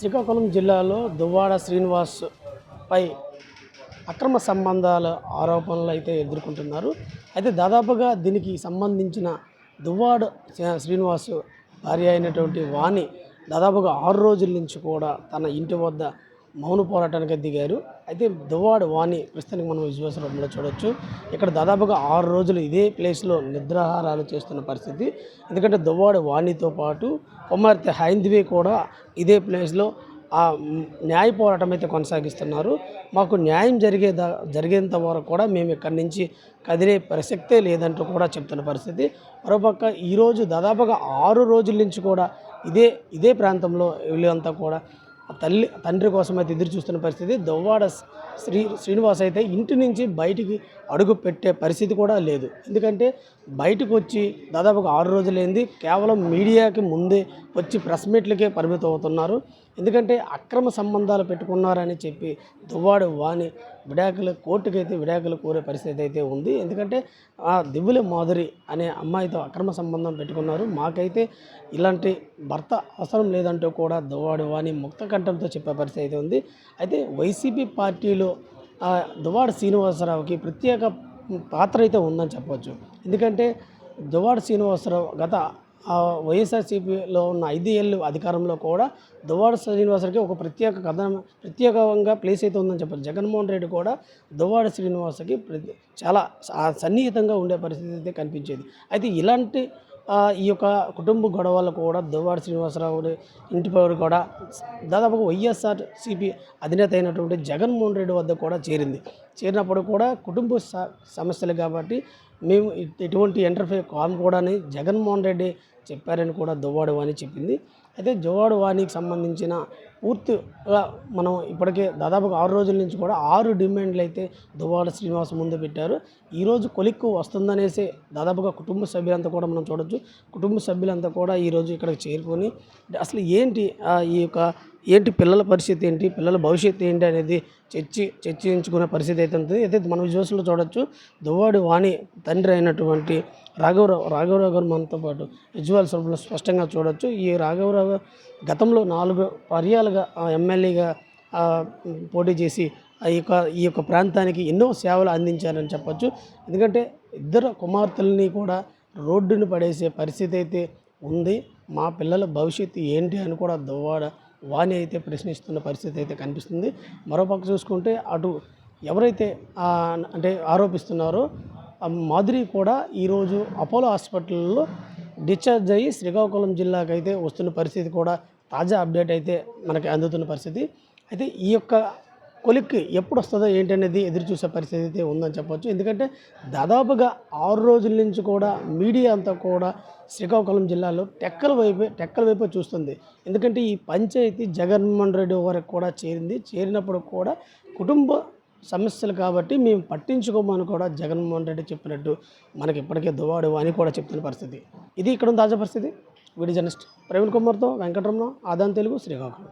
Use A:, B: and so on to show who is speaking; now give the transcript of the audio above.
A: శ్రీకాకుళం జిల్లాలో దువ్వాడ శ్రీనివాస్ పై అక్రమ సంబంధాల ఆరోపణలు అయితే ఎదుర్కొంటున్నారు. అయితే దాదాపుగా దీనికి సంబంధించిన దువ్వాడ శ్రీనివాస్ భార్య అయినటువంటి వాణి దాదాపుగా ఆరు రోజుల నుంచి కూడా తన ఇంటి వద్ద మౌన పోరాటానికి దిగారు. అయితే దువ్వాడ వాణి ప్రస్తుతానికి మనం విజువల్స్ రూపంలో చూడొచ్చు. ఇక్కడ దాదాపుగా ఆరు రోజులు ఇదే ప్లేస్లో నిద్రాహారాలు చేస్తున్న పరిస్థితి. ఎందుకంటే దువ్వాడ వాణితో పాటు కుమార్తె హైందవి కూడా ఇదే ప్లేస్లో ఆ న్యాయ పోరాటం అయితే కొనసాగిస్తున్నారు. మాకు న్యాయం జరిగే జరిగేంత వరకు కూడా మేము ఇక్కడి నుంచి కదిలే ప్రసక్తే లేదంటూ కూడా చెప్తున్న పరిస్థితి. మరోపక్క ఈరోజు దాదాపుగా ఆరు రోజుల నుంచి కూడా ఇదే ఇదే ప్రాంతంలో వీళ్ళంతా కూడా తల్లి తండ్రి కోసం అయితే ఎదురు చూస్తున్న పరిస్థితి. దొవ్వాడ శ్రీ శ్రీనివాస్ అయితే ఇంటి నుంచి బయటికి అడుగు పెట్టే పరిస్థితి కూడా లేదు. ఎందుకంటే బయటకు వచ్చి దాదాపుగా ఆరు రోజులైంది. కేవలం మీడియాకి ముందే వచ్చి ప్రెస్ మీట్లకే పరిమితం అవుతున్నారు ఎందుకంటే అక్రమ సంబంధాలు పెట్టుకున్నారని చెప్పి దువ్వాడు వాణి విడాకులు కోర్టుకైతే విడాకులు కోరే పరిస్థితి అయితే ఉంది. ఎందుకంటే ఆ దివ్వుల మాధురి అనే అమ్మాయితో అక్రమ సంబంధం పెట్టుకున్నారు. మాకైతే ఇలాంటి భర్త అవసరం లేదంటూ కూడా దువ్వాడు అని ముక్త కంఠంతో చెప్పే పరిస్థితి అయితే ఉంది. అయితే వైసీపీ పార్టీలో ఆ, శ్రీనివాసరావుకి ప్రత్యేక పాత్ర అయితే ఉందని చెప్పవచ్చు ఎందుకంటే దువాడు శ్రీనివాసరావు గత వైఎస్ఆర్సీపీలో ఉన్న ఐదు ఏళ్ళు అధికారంలో కూడా దువ్వాడ శ్రీనివాసరికి ఒక ప్రత్యేక కథనం ప్రత్యేకంగా ప్లేస్ అయితే ఉందని చెప్పారు జగన్మోహన్ రెడ్డి కూడా దువ్వాడ శ్రీనివాసకి ప్రతి చాలా సన్నిహితంగా ఉండే పరిస్థితి అయితే కనిపించేది. అయితే ఇలాంటి ఈ యొక్క కుటుంబ గొడవలు కూడా దువ్వాడ శ్రీనివాసరావు ఇంటి పేరు కూడా దాదాపుగా వైఎస్ఆర్ సిపి అధినేత అయినటువంటి జగన్మోహన్ రెడ్డి వద్ద కూడా చేరింది. చేరినప్పుడు కూడా కుటుంబ స- సమస్యలు కాబట్టి మేము ఎటువంటి ఇంటర్ఫేర్ కామ్ కూడా అని జగన్మోహన్ రెడ్డి చెప్పారని కూడా దువ్వాడు వాణి చెప్పింది. అయితే దువ్వాడు వాణికి సంబంధించిన పూర్తిగా మనం ఇప్పటికే దాదాపుగా ఆరు రోజుల నుంచి కూడా ఆరు డిమాండ్లు అయితే దువ్వాడ శ్రీనివాస్ ముందు పెట్టారు. ఈరోజు కొలిక్కు వస్తుందనేసి దాదాపుగా కుటుంబ సభ్యులంతా కూడా మనం చూడొచ్చు. కుటుంబ సభ్యులంతా కూడా ఈరోజు ఇక్కడికి చేరుకొని అసలు ఏంటి ఈ యొక్క ఏంటి పిల్లల పరిస్థితి ఏంటి? పిల్లల భవిష్యత్తు ఏంటి అనేది చర్చి చర్చించుకునే పరిస్థితి అయితే ఉంటుంది. అయితే మనం విజువల్స్లో చూడొచ్చు. దువ్వాడి వాణి తండ్రి అయినటువంటి రాఘవరావు రాఘవరావు గారు మనతో పాటు విజువల్స్ రూపంలో స్పష్టంగా చూడొచ్చు. ఈ రాఘవరావు గతంలో నాలుగు పర్యాలుగా ఎమ్మెల్యేగా పోటీ చేసి ఆ యొక్క ఈ యొక్క ప్రాంతానికి ఎన్నో సేవలు అందించారని చెప్పచ్చు. ఎందుకంటే ఇద్దరు కుమార్తెల్ని కూడా రోడ్డును పడేసే పరిస్థితి అయితే ఉంది. మా పిల్లల భవిష్యత్తు ఏంటి అని కూడా దువ్వాడ వాణి అయితే ప్రశ్నిస్తున్న పరిస్థితి అయితే కనిపిస్తుంది. మరోపక్క చూసుకుంటే అటు ఎవరైతే అంటే ఆరోపిస్తున్నారో మాధురి కూడా ఈరోజు అపోలో హాస్పిటల్లో డిశ్చార్జ్ అయ్యి శ్రీకాకుళం జిల్లాకు అయితే వస్తున్న పరిస్థితి కూడా తాజా అప్డేట్ అయితే మనకి అందుతున్న పరిస్థితి. అయితే ఈ యొక్క కొలిక్కి ఎప్పుడు వస్తుందో ఏంటనేది ఎదురు చూసే పరిస్థితి అయితే ఉందని చెప్పొచ్చు. ఎందుకంటే దాదాపుగా ఆరు రోజుల నుంచి కూడా మీడియా అంతా కూడా శ్రీకాకుళం జిల్లాలో టెక్కల వైపు టెక్కల వైపు చూస్తుంది. ఎందుకంటే ఈ పంచాయతీ జగన్మోహన్ రెడ్డి వరకు కూడా చేరింది. చేరినప్పుడు కూడా కుటుంబ సమస్యలు కాబట్టి మేము పట్టించుకోమని కూడా జగన్మోహన్ రెడ్డి చెప్పినట్టు మనకి ఇప్పటికే దువాడు అని కూడా చెప్తున్న పరిస్థితి. ఇది ఇక్కడ తాజా పరిస్థితి. వీడి జర్నలిస్ట్ ప్రవీణ్ కుమార్తో వెంకటరమణ ఆదాన్ తెలుగు శ్రీకాకుళం.